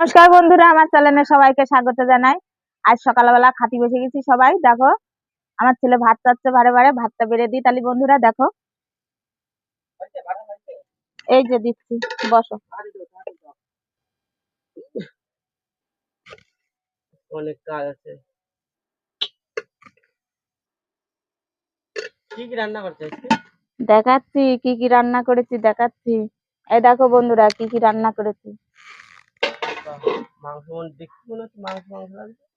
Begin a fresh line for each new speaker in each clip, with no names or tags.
নমস্কার বন্ধুরা আমার চ্যানেলে সবাইকে স্বাগত জানাই। আজ সকালবেলা খাতি বসে গেছি সবাই দেখো আমার ছেলে ভাত চাচ্ছে বারে বারে ভাতটা বেড়ে দিই। তাহলে বন্ধুরা দেখো। এই যে দিচ্ছি বসো।
অনেক কাজ আছে। কি কি রান্না করছে
দেখাচ্ছি কি কি রান্না করেছি দেখাচ্ছি। এই দেখো বন্ধুরা কি কি রান্না করেছি।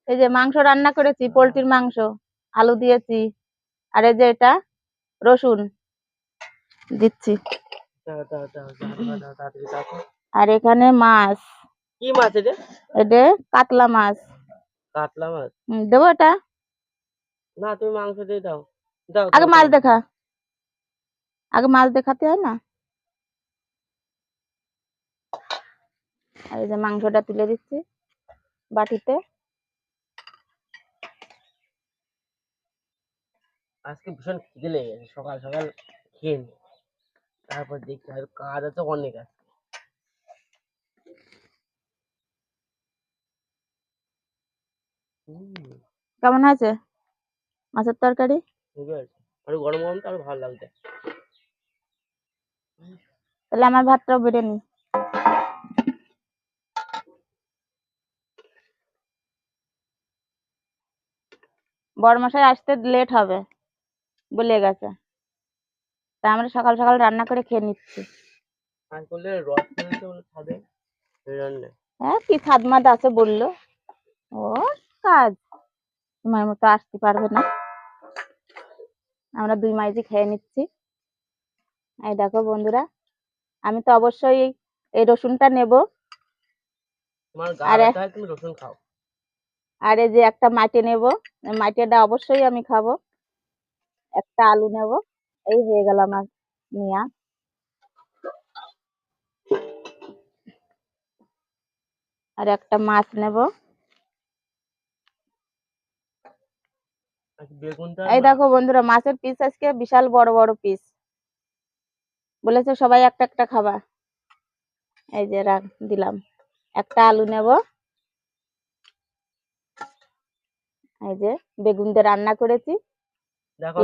এই যে মাংস রান্না করেছি পোলট্রির মাংস আলু দিয়েছি আর এই যে এটা রসুন দিচ্ছি। আর এখানে মাছ।
কি মাছ এটা?
এটা কাতলা মাছ।
কাতলা মাছ?
দেবো এটা?
না তুমি মাংস দিয়ে দাও। দাও
আগে মাছ দেখা। আগে মাছ দেখাতে হয় না? আর এই যে মাংসটা তুলে দিচ্ছি বাটিতে।
আজকে ভীষণ খিদে লেগে গেছে সকাল সকাল খেয়ে নি। তারপর দেখি আর কাজ আছে অনেক আছে
কেমন আছে মাছের তরকারি?
আর গরম গরম তো আরও ভালো লাগছে।
তাহলে আমার ভাতটাও বেড়ে নি। বড়মশাই আসতে লেট হবে বলে গেছে। তা আমরা সকাল সকাল রান্না করে খেয়ে নিচ্ছি। হ্যাঁ কি খাদ মাদ আছে বলল। ও কাজ। তোমার মতো আসতে পারবে না। আমরা দুই মাইজি খেয়ে নিচ্ছি। এই দেখো বন্ধুরা আমি তো অবশ্যই এই- রসুনটা নেব। আর
রসুন খাও।
আর এই যে একটা মাটে নেব মাটেটা অবশ্যই আমি খাব। একটা আলু নেব এই হয়ে গেল আমার নিয়া। আর একটা মাছ নেব। এই দেখো বন্ধুরা মাছের পিস আজকে বিশাল বড় বড় পিস বলেছে সবাই একটা একটা খাবা। এই যে রাখ দিলাম। একটা আলু নেব। এই যে বেগুন দিয়ে রান্না করেছি।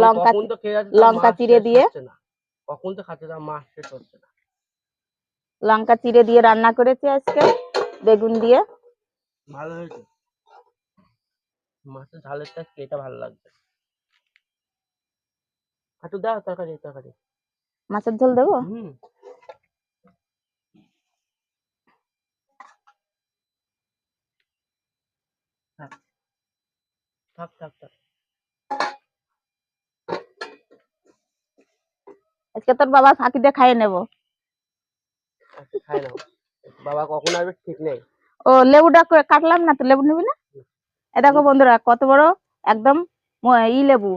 লঙ্কা লঙ্কা চিড়ে দিয়ে।
কখন তো খাচ্ছে মাছ শেষ হচ্ছে না।
লঙ্কা চিড়ে দিয়ে রান্না করেছি আজকে বেগুন দিয়ে।
ভালো হয়েছে। মাছের ঝালের থেকে এটা ভালো লাগছে। একটু দাও তরকারি তরকারি।
মাছের ঝোল দেবো?
হুম। থাক থাক থাক থাক।
আজকে তোর বাবা ফাঁকি দিয়ে খাইয়ে নেব।
আচ্ছা, খাই নাও। বাবা কখন আসবে ঠিক নেই।
ও লেবুটা কাটলাম না তো লেবু নিবি না? এ দেখো বন্ধুরা কত বড় একদম ই লেবু।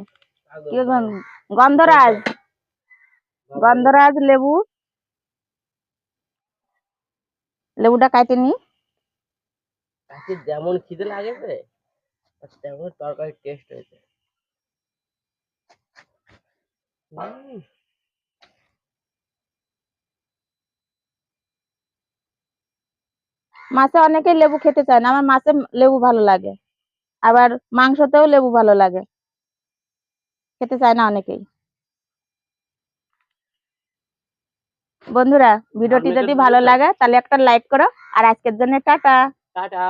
গন্ধরাজ। গন্ধরাজ লেবু। লেবুটা কাটে নি।
যেমন খিদে লাগেছে আর তেমন তরকারির টেস্ট হয়েছে।
মাছে অনেকে লেবু খেতে চায় না আমার মাছে লেবু ভালো লাগে। আবার মাংসতেও লেবু ভালো লাগে। খেতে চায় না অনেকেই। বন্ধুরা ভিডিওটি যদি ভালো লাগে তাহলে একটা লাইক করো। আর আজকের জন্য টাটা।
টাটা।